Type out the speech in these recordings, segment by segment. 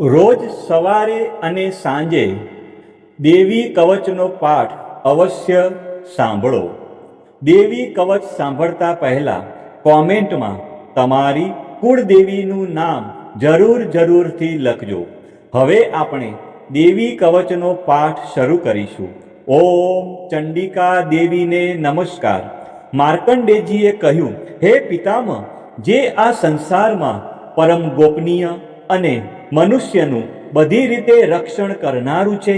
રોજ સવારે અને સાંજે દેવી કવચનો પાઠ અવશ્ય સાંભળો. દેવી કવચ સાંભળતા પહેલા કોમેન્ટમાં તમારી કુળદેવીનું નામ જરૂર જરૂરથી લખજો. હવે આપણે દેવી કવચનો પાઠ શરૂ કરીશું. ઓમ ચંડિકા દેવીને નમસ્કાર. માર્કંડેજીએ કહ્યું, હે પિતામહ, જે આ સંસારમાં પરમ ગોપનીય અને મનુષ્યનું બધી રીતે રક્ષણ કરનારું છે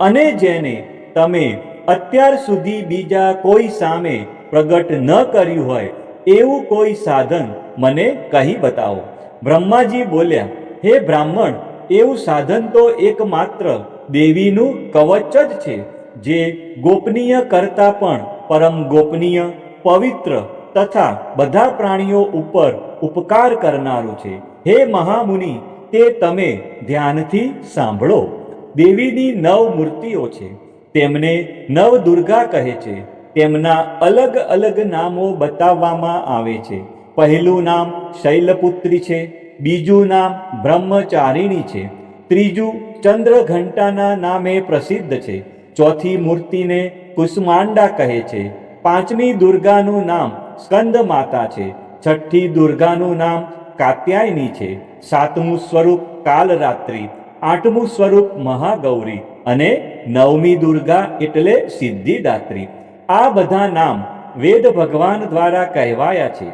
અને જેને તમે અત્યાર સુધી બીજા કોઈ સામે પ્રગટ ન કર્યું હોય એવું કોઈ સાધન મને કહી બતાવો. બ્રહ્માજી બોલ્યા, હે બ્રાહ્મણ, એવું સાધન તો એકમાત્ર દેવીનું કવચ જ છે, જે ગોપનીય કરતા પણ પરમ ગોપનીય, પવિત્ર તથા બધા પ્રાણીઓ ઉપર ઉપકાર કરનારું છે. હે મહામુનિ તે તમે ધ્યાનથી સાંભળો. દેવીની નવ મૂર્તિઓ છે. તેમને નવ દુર્ગા કહે છે. તેમના અલગ અલગ નામો બતાવવામાં આવે છે. પહેલું નામ શૈલપુત્રી છે. બીજું નામ બ્રહ્મચારિણી છે. ત્રીજું ચંદ્રઘંટાના નામે પ્રસિદ્ધ છે. ચોથી મૂર્તિને કુષ્માંડા કહે છે. પાંચમી દુર્ગાનું નામ સ્કંદ માતા છે. છઠ્ઠી દુર્ગાનું નામ કાત્યાયની છે. સાતમું સ્વરૂપ કાલરાત્રિ, આઠમું સ્વરૂપ મહાગૌરી અને નવમી દુર્ગા એટલે સિદ્ધિદાત્રી. આ બધા નામ વેદ ભગવાન દ્વારા કહેવાયા છે.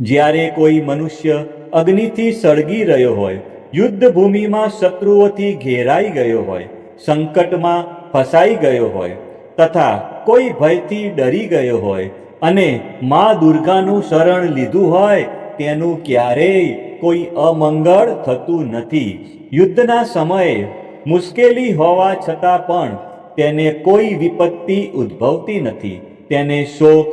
જ્યારે કોઈ મનુષ્ય અગ્નિથી સળગી રહ્યો હોય, યુદ્ધ ભૂમિમાં શત્રુઓથી ઘેરાઈ ગયો હોય, સંકટમાં ફસાઈ ગયો હોય, તથા કોઈ ભયથી ડરી ગયો હોય અને મા દુર્ગાનું શરણ લીધું હોય તેનું ક્યારેય કોઈ અમંગળ થતું નથી. યુદ્ધના સમયે મુશ્કેલી હોવા છતાં પણ તેને કોઈ વિપત્તિ ઉદ્ભવતી નથી. તેને શોક,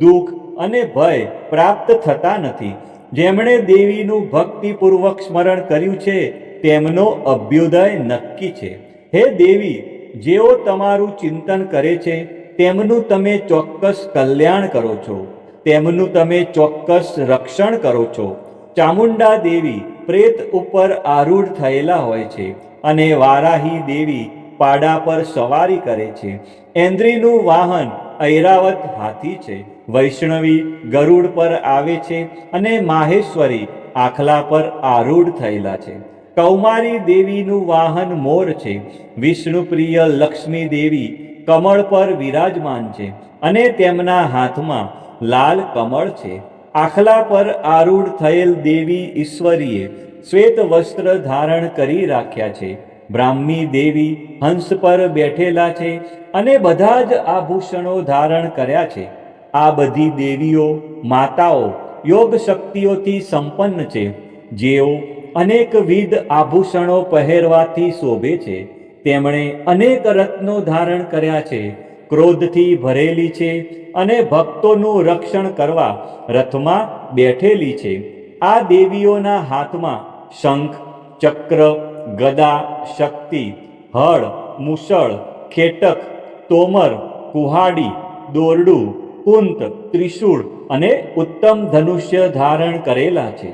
દુઃખ અને ભય પ્રાપ્ત થતા નથી. જેમણે દેવીનું ભક્તિપૂર્વક સ્મરણ કર્યું છે, તેમનો અભ્યુદય નક્કી છે. હે દેવી, જેઓ તમારું ચિંતન કરે છે, તેમનું તમે ચોક્કસ કલ્યાણ કરો છો. તેમનું તમે ચોક્કસ રક્ષણ કરો છો. ચામુંડા દેવી પ્રેત ઉપર આરૂઢ થયેલા હોય છે અને વારાહી દેવી પાડા પર સવારી કરે છે. એન્દ્રીનું વાહન ઐરાવત હાથી છે. વૈષ્ણવી ગરુડ પર આવે છે અને માહેશ્વરી આખલા પર આરૂઢ થયેલા છે. કૌમારી દેવીનું વાહન મોર છે. વિષ્ણુપ્રિય લક્ષ્મી દેવી કમળ પર વિરાજમાન છે અને તેમના હાથમાં લાલ કમળ છે. આખલા પર આરૂઢ થયેલ દેવી ઈશ્વરીએ શ્વેત વસ્ત્ર ધારણ કરી રાખ્યા છે. બ્રાહ્મી દેવી હંસ પર બેઠેલા છે અને બધા જ આભૂષણો ધારણ કર્યા છે. આ બધી દેવીઓ, માતાઓ યોગ શક્તિઓથી સંપન્ન છે. જેઓ અનેકવિધ આભૂષણો પહેરવાથી શોભે છે. તેમણે અનેક રત્નો ધારણ કર્યા છે. ક્રોધથી ભરેલી છે અને ભક્તોનું રક્ષણ કરવા રથમાં બેઠેલી છે. આ દેવીઓના હાથમાં શંખ, ચક્ર, ગદા, શક્તિ, હળ, મુસળ, ખેટક, તોમર, કુહાડી, દોરડું, કુંત, ત્રિશૂળ અને ઉત્તમ ધનુષ્ય ધારણ કરેલા છે.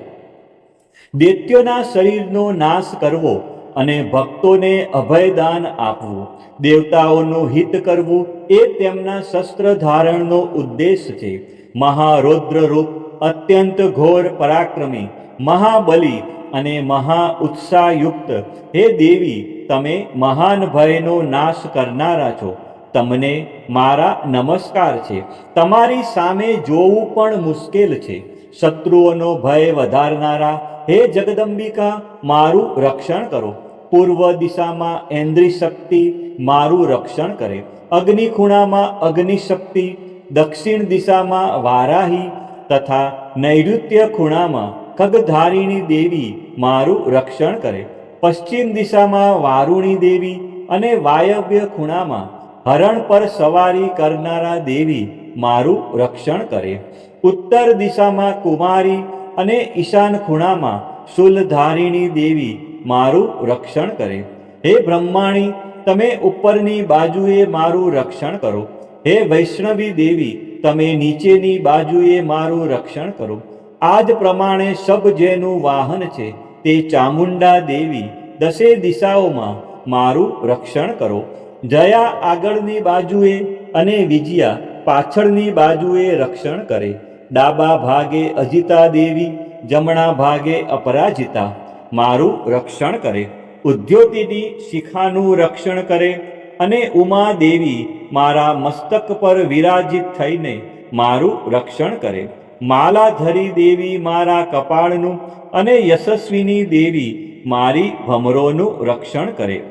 દૈત્યોના શરીરનો નાશ કરવો અને ભક્તોને અભયદાન આપવું, દેવતાઓનું હિત કરવું એ તેમના શસ્ત્ર ધારણનો ઉદ્દેશ છે. મહારૌદ્ર રૂપ અત્યંત ઘોર પરાક્રમી, મહાબલી અને મહા ઉત્સાહયુક્ત હે દેવી, તમે મહાન ભયનો નાશ કરનારા છો. તમને મારા નમસ્કાર છે. તમારી સામે જોવું પણ મુશ્કેલ છે. શત્રુઓનો ભય વધારનારા, હે જગદંબિકા, મારું રક્ષણ કરો. પૂર્વ દિશામાં એન્દ્રી શક્તિ મારું રક્ષણ કરે. અગ્નિ ખૂણામાં અગ્નિ શક્તિ દક્ષિણ દિશામાં વારાહી તથા નૈઋત્ય ખૂણામાં ખગધારીણી દેવી મારું રક્ષણ કરે. પશ્ચિમ દિશામાં વારુણી દેવી અને વાયવ્ય ખૂણામાં હરણ પર સવારી કરનારા દેવી મારું રક્ષણ કરે. ઉત્તર દિશામાં કુમારી અને ઈશાન ખૂણામાં શુલધારીણી દેવી મારું રક્ષણ કરે. હે બ્રહ્માણી, તમે ઉપરની બાજુએ મારું રક્ષણ કરો. હે વૈષ્ણવી દેવી, તમે નીચેની બાજુએ મારું રક્ષણ કરો. આ જ પ્રમાણે સબ જેનું વાહન છે તે ચામુંડા દેવી દસે દિશાઓમાં મારું રક્ષણ કરો. જયા આગળની બાજુએ અને વિજયા પાછળની બાજુએ રક્ષણ કરે. ડાબા ભાગે અજિતા દેવી, જમણા ભાગે અપરાજિતા. મારું રક્ષણ કરે. ઉદ્યોતિની શિખાનું રક્ષણ કરે અને ઉમા દેવી મારા મસ્તક પર વિરાજિત થઈને મારું રક્ષણ કરે. માલાધરી દેવી મારા કપાળનું અને યશસ્વીની દેવી મારી ભમરોનું રક્ષણ કરે.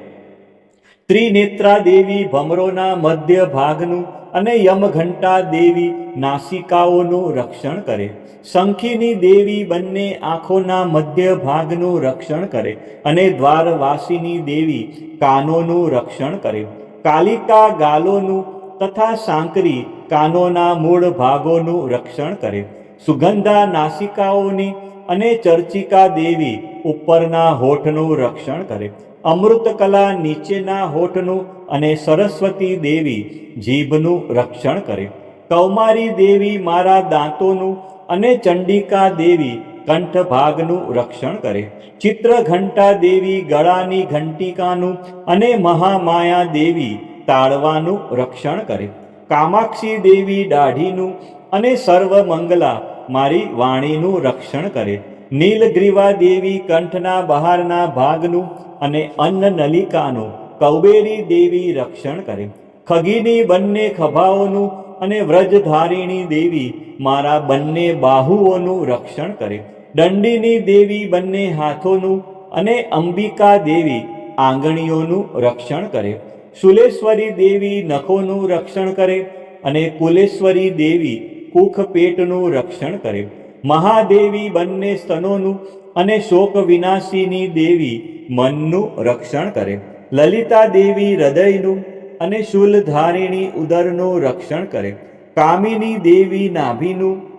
ત્રિનેત્રા દેવી ભમરોના મધ્ય ભાગનું અને યમઘંટા દેવી નાસિકાઓનું રક્ષણ કરે. શંખીની દેવી બંને આંખોના મધ્ય ભાગનું રક્ષણ કરે અને દ્વારવાસીની દેવી કાનોનું રક્ષણ કરે. કાલિકા ગાલોનું તથા સાંકરી કાનોના મૂળ ભાગોનું રક્ષણ કરે. સુગંધા નાસિકાઓની અને ચર્ચિકા દેવી ઉપરના હોઠનું રક્ષણ કરે. અમૃતકલા નીચેના હોઠનું અને સરસ્વતી દેવી જીભનું રક્ષણ કરે. કૌમારી દેવી મારા દાંતોનું અને ચંડિકા દેવી કંઠભાગનું રક્ષણ કરે. ચિત્રઘંટા દેવી ગળાની ઘંટિકાનું અને મહામાયા દેવી તાળવાનું રક્ષણ કરે. કામાક્ષી દેવી દાઢીનું અને સર્વમંગલા મારી વાણીનું રક્ષણ કરે. નીલગ્રીવા દેવી કંઠના બહારના ભાગનું અને અન્ન નલિકાનું કૌબેરી દેવી રક્ષણ કરે. ખગીની બંને ખભાઓનું અને વ્રજધારિણી દેવી મારા બંને બાહુઓનું રક્ષણ કરે. દંડીની દેવી બંને હાથોનું અને અંબિકા દેવી આંગણીઓનું રક્ષણ કરે. શુલેશ્વરી દેવી નખોનું રક્ષણ કરે અને કુલેશ્વરી દેવી કુખ પેટનું રક્ષણ કરે. મહાદેવી બંને સ્તનોનું અને શોક વિનાશીની દેવી મનનું રક્ષણ કરે. લલિતા દેવી હૃદયનું અને શૂલધારીણી ઉદરનું રક્ષણ કરે. કામિની દેવી નાભીનું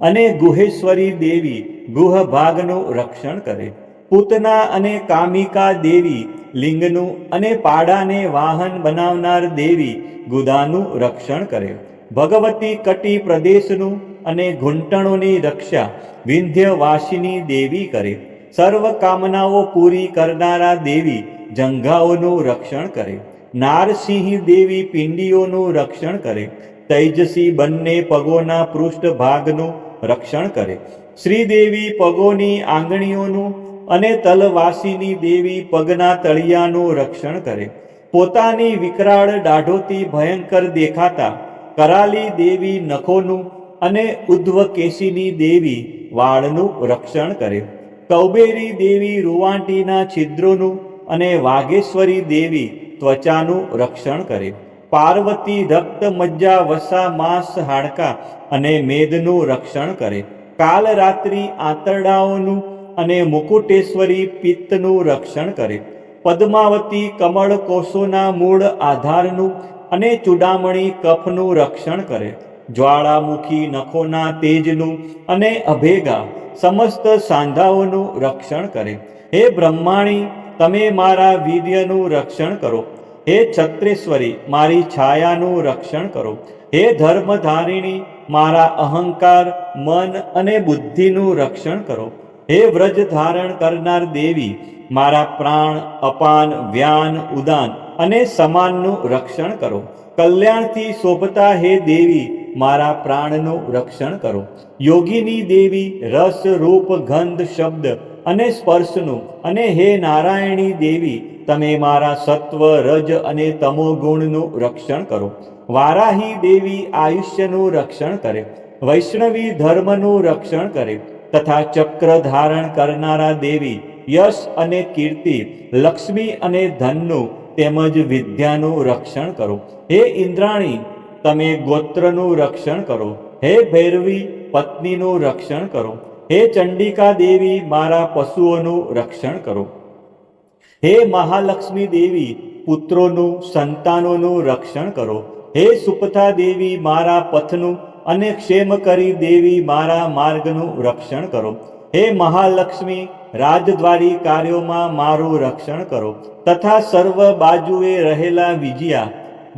અને ગુહેશ્વરી દેવી ગુહભાગનું રક્ષણ કરે. પૂતના અને કામિકા દેવી લિંગનું અને પાડાને વાહન બનાવનાર દેવી ગુદાનું રક્ષણ કરે. ભગવતી કટી પ્રદેશનું અને ઘૂંટણોની રક્ષા વિંધ્યવાસિની દેવી કરે. સર્વ કામનાઓ પૂરી કરનારા દેવી જંઘાઓનું રક્ષણ કરે. નારસિંહ દેવી પિંડીઓનું રક્ષણ કરે. તૈજસી બંને પગોના પૃષ્ઠભાગનું રક્ષણ કરે. શ્રીદેવી પગોની આંગણીઓનું અને તલવાસીની દેવી પગના તળિયાનું રક્ષણ કરે. પોતાની વિકરાળ દાઢોથી ભયંકર દેખાતા કરાલી દેવી નખોનું અને ઉદ્ધવકેશીની દેવી વાળનું રક્ષણ કરે. કૌબેરી દેવી રૂવાંટીના છિદ્રોનું અને વાઘેશ્વરી દેવી ત્વચાનું રક્ષણ કરે. પાર્વતી રક્ત મજ્જા વસા માંસ હાડકા અને મેદનું રક્ષણ કરે. કાલ રાત્રિ આંતરડાઓનું અને મુકુટેશ્વરી પિત્તનું રક્ષણ કરે. પદ્માવતી કમળ કોષોના મૂળ આધારનું અને ચૂડામણી કફનું રક્ષણ કરે. જ્વાળામુખી નખોના તેજનું અને અભેગા સમસ્ત સાંધાઓનું રક્ષણ કરે. હે બ્રહ્માણી, તમે મારા વીર્યનું રક્ષણ કરો. હે છત્રેશ્વરી, મારી છાયાનું રક્ષણ કરો. હે ધર્મધારિણી, મારા અહંકાર, મન અને બુદ્ધિનું રક્ષણ કરો. હે વ્રજ ધારણ કરનાર દેવી, મારા પ્રાણ, અપાન, વ્યાન, ઉદાન અને સમાનનું રક્ષણ કરો. કલ્યાણથી શોભતા હે દેવી મારા પ્રાણનું રક્ષણ કરો. યોગીની દેવી રસ રૂપ ગંધ શબ્દ અને સ્પર્શનું અને હે નારાયણી દેવી, તમે મારા સત્વ, રજ અને તમો ગુણનું રક્ષણ કરો. વારાહી દેવી આયુષ્યનું રક્ષણ કરે. વૈષ્ણવી ધર્મનું રક્ષણ કરે. તથા ચક્ર ધારણ કરનારા દેવી, યશ અને કીર્તિ, લક્ષ્મી અને ધનનું તેમજ વિદ્યાનું રક્ષણ કરો. હે ઇન્દ્રાણી તમે ગોત્રનું રક્ષણ કરો. હે ભૈરવી, પત્નીનું રક્ષણ કરો. હે ચંડિકા દેવી, મારા પશુઓનું રક્ષણ કરો. હે મહાલક્ષ્મી દેવી, પુત્રોનું, સંતાનોનું રક્ષણ કરો. હે સુપથા દેવી, મારા પથનું અને ક્ષેમ કરી દેવી, મારા માર્ગનું રક્ષણ કરો. હે મહાલક્ષ્મી, રાજદ્વારી કાર્યોમાં મારું રક્ષણ કરો. તથા સર્વ બાજુએ રહેલા વિજયા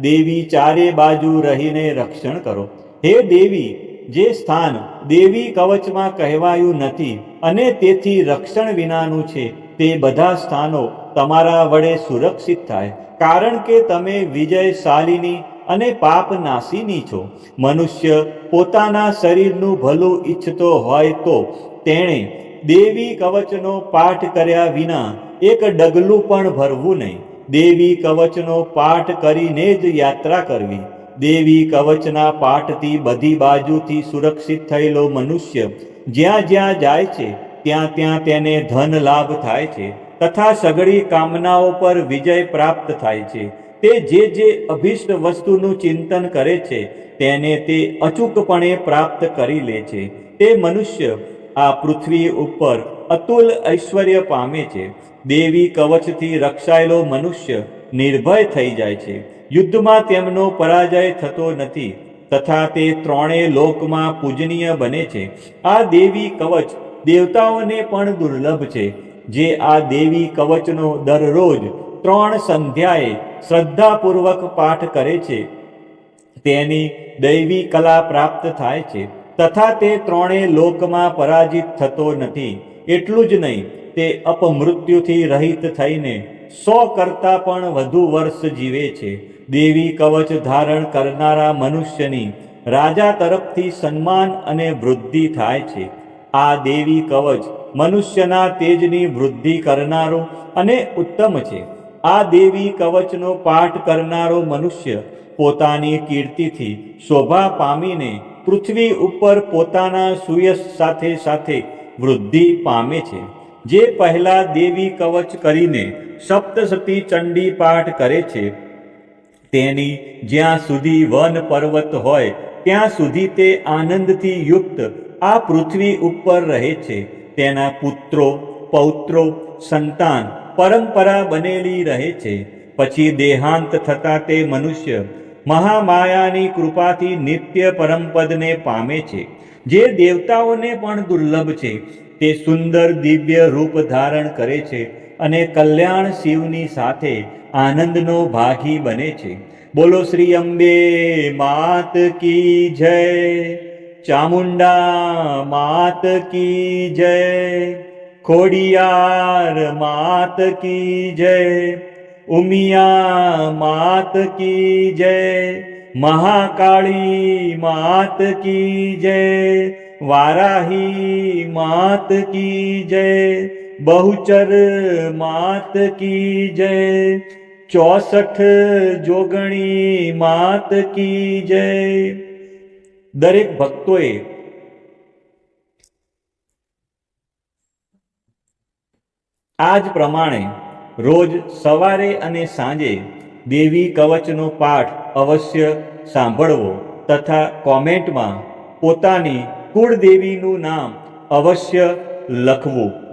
દેવી ચારે બાજુ રહીને રક્ષણ કરો. હે દેવી, જે સ્થાન દેવી કવચમાં કહેવાયું નથી અને તેથી રક્ષણ વિનાનું છે, તે બધા સ્થાનો તમારા વડે સુરક્ષિત થાય. કારણ કે તમે વિજયશાલિની અને પાપ નાશીની છો. મનુષ્ય પોતાના શરીરનું ભલું ઈચ્છતો હોય તો તેણે દેવી કવચનો પાઠ કર્યા વિના એક ડગલું પણ ભરવું નહીં. દેવી કવચનો પાઠ કરીને જ યાત્રા કરવી. દેવી કવચના પાઠથી બધી બાજુથી સુરક્ષિત થયેલો મનુષ્ય જ્યાં જ્યાં જાય છે, ત્યાં ત્યાં તેને ધન લાભ થાય છે, તથા સઘળી કામનાઓ પર વિજય પ્રાપ્ત થાય છે. તે જે જે અભિષ્ટ વસ્તુનું ચિંતન કરે છે, તેને તે અચૂકપણે પ્રાપ્ત કરી લે છે. તે મનુષ્ય આ પૃથ્વી ઉપર અતુલ ઐશ્વર્ય પામે છે. દેવી કવચથી રક્ષાયેલો મનુષ્ય નિર્ભય થઈ જાય છે. યુદ્ધમાં તેમનો પરાજય થતો નથી. તથા તે ત્રણેય લોકમાં પૂજનીય બને છે. આ દેવી કવચ દેવતાઓને પણ દુર્લભ છે. જે આ દેવી કવચનો દરરોજ ત્રણ સંધ્યાએ શ્રદ્ધાપૂર્વક પાઠ કરે છે. તેની દૈવી કલા પ્રાપ્ત થાય છે. તથા તે ત્રણેય લોકમાં પરાજિત થતો નથી. એટલું જ નહીં તે અપમૃત્યુથી રહિત થઈને સો કરતાં પણ વધુ વર્ષ જીવે છે. દેવી કવચ ધારણ કરનારા મનુષ્યની રાજા તરફથી સન્માન અને વૃદ્ધિ થાય છે. આ દેવી કવચ મનુષ્યના તેજની વૃદ્ધિ કરનારો અને ઉત્તમ છે. આ દેવી કવચનો પાઠ કરનારો મનુષ્ય પોતાની કીર્તિથી શોભા પામીને પૃથ્વી ઉપર પોતાના સુયશ સાથે સાથે વૃદ્ધિ પામે છે. જે પહેલા દેવી કવચ કરીને સપ્તસતી ચંડી પાઠ કરે છે તેની જ્યાં સુધી વન પર્વત હોય, ત્યાં સુધી તે આનંદથી યુક્ત આ પૃથ્વી ઉપર રહે છે. તેના પુત્રો, પૌત્રો, સંતાન, પરંપરા બનેલી રહે છે. પછી દેહાંત થતા તે મનુષ્ય મહામાયાની કૃપાથી નિત્ય પરમપદને પામે છે. જે દેવતાઓને પણ દુર્લભ છે. તે સુંદર દિવ્ય રૂપ ધારણ કરે છે અને કલ્યાણ શિવની સાથે આનંદનો ભાગી બને છે. બોલો શ્રી અંબે, માત કી જય. ચામુંડા, માત કી જય. ખોડિયાર, માત કી જય. ઉમિયા, માત કી જય. મહાકાળી, માત કી જય. વારાહી માત કી જય બહુચર માત કી જય ચોસઠ જોગણી માત કી જય દરેક ભક્તોએ આ જ પ્રમાણે રોજ સવારે અને સાંજે દેવી કવચનો પાઠ અવશ્ય સાંભળવો તથા કોમેન્ટમાં પોતાની કુળદેવીનું નામ અવશ્ય લખવું.